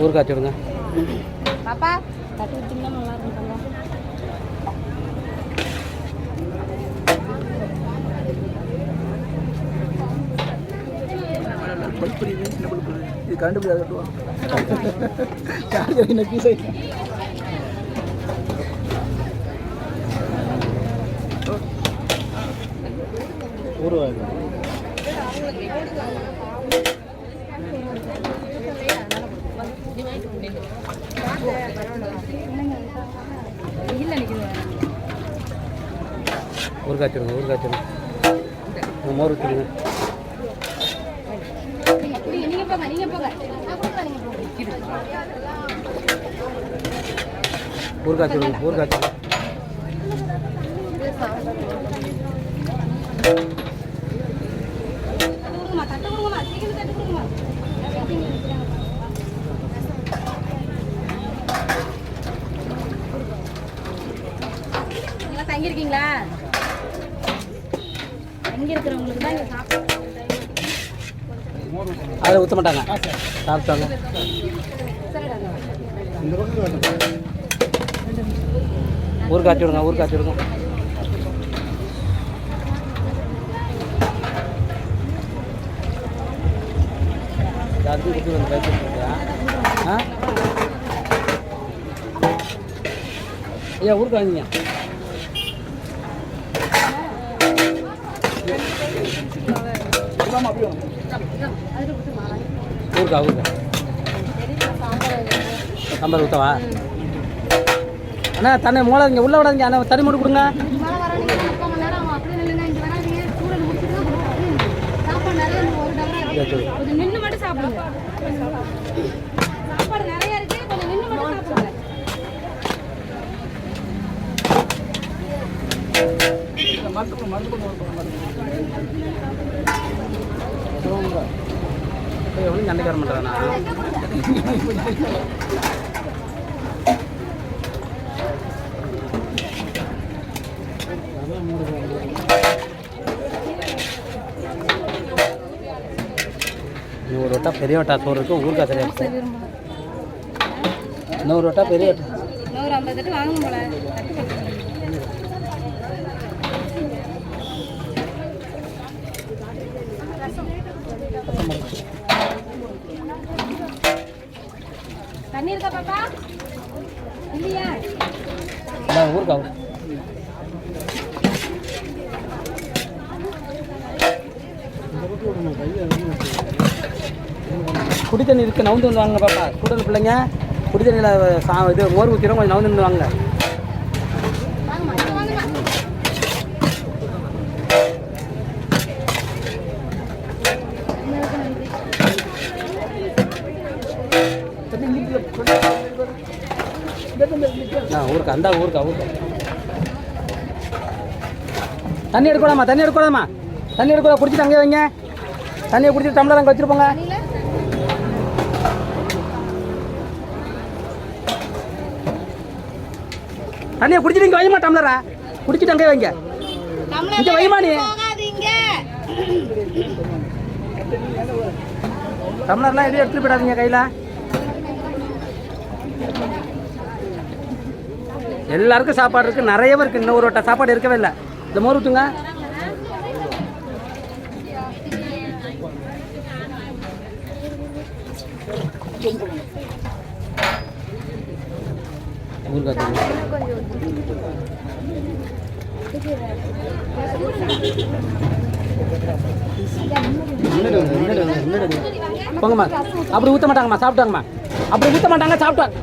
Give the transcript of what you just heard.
ஊறுகாய் வச்சுடுங்க பாப்பா தட்டு விட்டீங்கன்னா நல்லா இருக்கும். இது கரண்ட் பில் கட்டுவான் சார்ஜர் என்ன பீஸ் ஊறுகாய் நீங்க போங்க நான் கொடுக்குறேன், மோர் போங்க. ஊறுகாய் வச்சுடுங்க ஊறுகாய் வச்சுடுங்க தங்கியிருக்கீங்களா? அதில் ஊற்ற மாட்டாங்க. சாப்பிட்டாங்க. ஊர் காய்ச்சி விடுங்க ஊர் காய்ச்சி விடுங்க வச்சுடுங்க ஜாஸ்தி வந்து ஆ? ஐயா ஊறுகாய் வாங்கிங்க ஊறுகாய் ஊறுகாய். சாம்பார் ஊற்றவா அண்ணா தண்ணி மூளை இங்கே உள்ளே விடாதீங்க. அண்ணா தண்ணி மட்டும் கொடுங்க. மேலே வராதீங்க முக்கால் மணி நேரம் ஆகும் அப்படியே நில்லுங்க இங்கே வராதீங்க சூழல் முடிச்சுட்டு தான் கொடுப்போம் சாப்பாடு நிறைய இருக்கு, ஒரு டம்ளர் சரி, சரி. கொஞ்சம் நின்று மட்டும் சாப்பிடுங்க சாப்பாடு நிறைய இருக்கு கொஞ்சம் நின்று மட்டும் சாப்பிடுங்க இந்த மருந்து மருந்து கொண்டு வரணும் மருந்து எவனும் சண்டைக்கு வர மாட்டேறானா நூறு வட்டா பெரிய வட்டா சோறு இருக்கு ஊருக்கா சரியா நூறு வட்டா பெரிய வட்டா. நூறு ஐம்பது தட்டு வாங்கணும் போல தண்ணி இருக்கா பாப்பா? இல்லையா? ஊருக்கா? குடி தண்ணி இருக்கு நவுந்து வந்து வாங்க பாப்பா. கூடல் பிள்ளைங்க குடி தண்ணியில் சா இது மோர் ஊற்றிடும் கொஞ்சம் நவுந்து வந்து வாங்க ஆ ஊருக்கா அந்த ஊருக்கா ஊருக்கா. தண்ணி எடுக்கலாமா தண்ணி எடுக்கலாமா? தண்ணி எடுக்கலாம் குடிச்சிட்டு அங்கே வைங்க. தண்ணியை குடிச்சிட்டு டம்ளர் அங்கே வச்சுருப்போங்க தண்ணியை குடிச்சிட்டு இங்கே வைமா டம்ளரா? குடிச்சிட்டு அங்கே வைங்க. இங்கே வைமா நீ? டம்ளர்லாம் எதுவும் எடுத்துட்டு போயிடாதீங்க கையில். எல்லாருக்கும் சாப்பாடு இருக்குது நிறைய பேருக்கு இன்னும் ஒரு வட்ட சாப்பாடு இருக்கவே இல்லை. இந்த மோர் ஊற்றுங்க போங்கம்மா. அப்படி ஊற்ற மாட்டாங்கம்மா. சாப்பிட்டாங்கம்மா அப்படி ஊற்ற மாட்டாங்க சாப்பிட்டாங்க